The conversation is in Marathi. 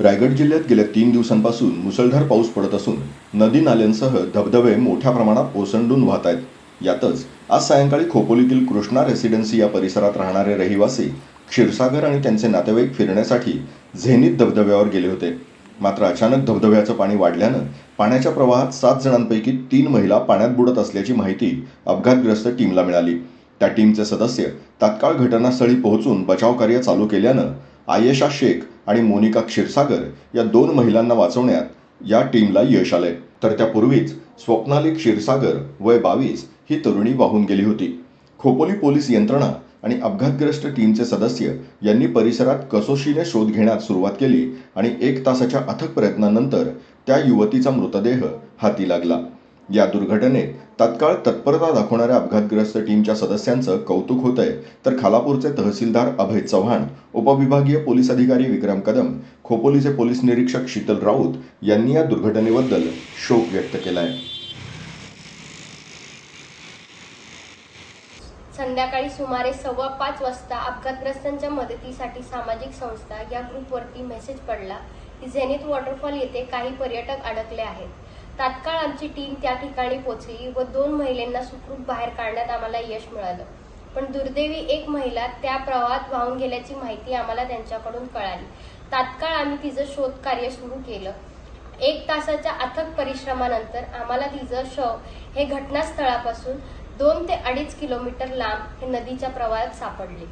रायगड जिल्ह्यात गेल्या तीन दिवसांपासून मुसळधार पाऊस पडत असून नदी नाल्यांसह धबधबे मोठ्या प्रमाणात ओसंडून वाहत आहेत. यातच आज सायंकाळी खोपोलीतील कृष्णा रेसिडेन्सी या परिसरात राहणारे रहिवासी क्षीरसागर आणि त्यांचे नातेवाईक फिरण्यासाठी झेनीत धबधब्यावर गेले होते. मात्र अचानक धबधब्याचं पाणी वाढल्यानं पाण्याच्या प्रवाहात सात जणांपैकी तीन महिला पाण्यात बुडत असल्याची माहिती अपघातग्रस्त टीमला मिळाली. त्या टीमचे सदस्य तात्काळ घटनास्थळी पोहोचून बचावकार्य चालू केल्यानं आयेशा शेख आणि मोनिका क्षीरसागर या दोन महिलांना वाचवण्यात या टीमला यश आलंय. तर त्यापूर्वीच स्वप्नाली क्षीरसागर वय बावीस ही तरुणी वाहून गेली होती. खोपोली पोलीस यंत्रणा आणि अपघातग्रस्त टीमचे सदस्य यांनी परिसरात कसोशीने शोध घेण्यास सुरुवात केली आणि एक तासाच्या अथक प्रयत्नानंतर त्या युवतीचा मृतदेह हाती लागला. या दुर्घटनेत तत्काळ तत्परता दाखवणाऱ्या अपघातग्रस्त टीमच्या सदस्यांचं कौतुक होतंय. तर खालापूरचे तहसीलदार अभय चव्हाण उपविभागीय पोलीस अधिकारी विक्रम कदम खोपोलीचे पोलीस निरीक्षक शीतल राऊत यांनी या दुर्घटनेबद्दल शोक व्यक्त केला आहे संध्याकाळी सुमारे सव्वा पाच वाजता अपघातग्रस्तांच्या मदतीसाठी सामाजिक संस्था या ग्रुपवरती मेसेज पडला की झेनिथ वॉटरफॉल येथे काही पर्यटक अडकले आहेत. तात्काळ आमची टीम त्या ठिकाणी पोहोचली व दोन महिलांना सुखरूप बाहेर काढण्यात आम्हाला यश मिळालं. पण दुर्दैवी एक महिला त्या प्रवाहात वाहून गेल्याची माहिती आम्हाला त्यांच्याकडून कळाली. तात्काळ आम्ही तिचं शोध कार्य सुरू केलं. एक तासाच्या अथक परिश्रमानंतर आम्हाला तिचं शव हे घटनास्थळापासून दोन ते अडीच किलोमीटर लांब हे नदीच्या प्रवाहात सापडले.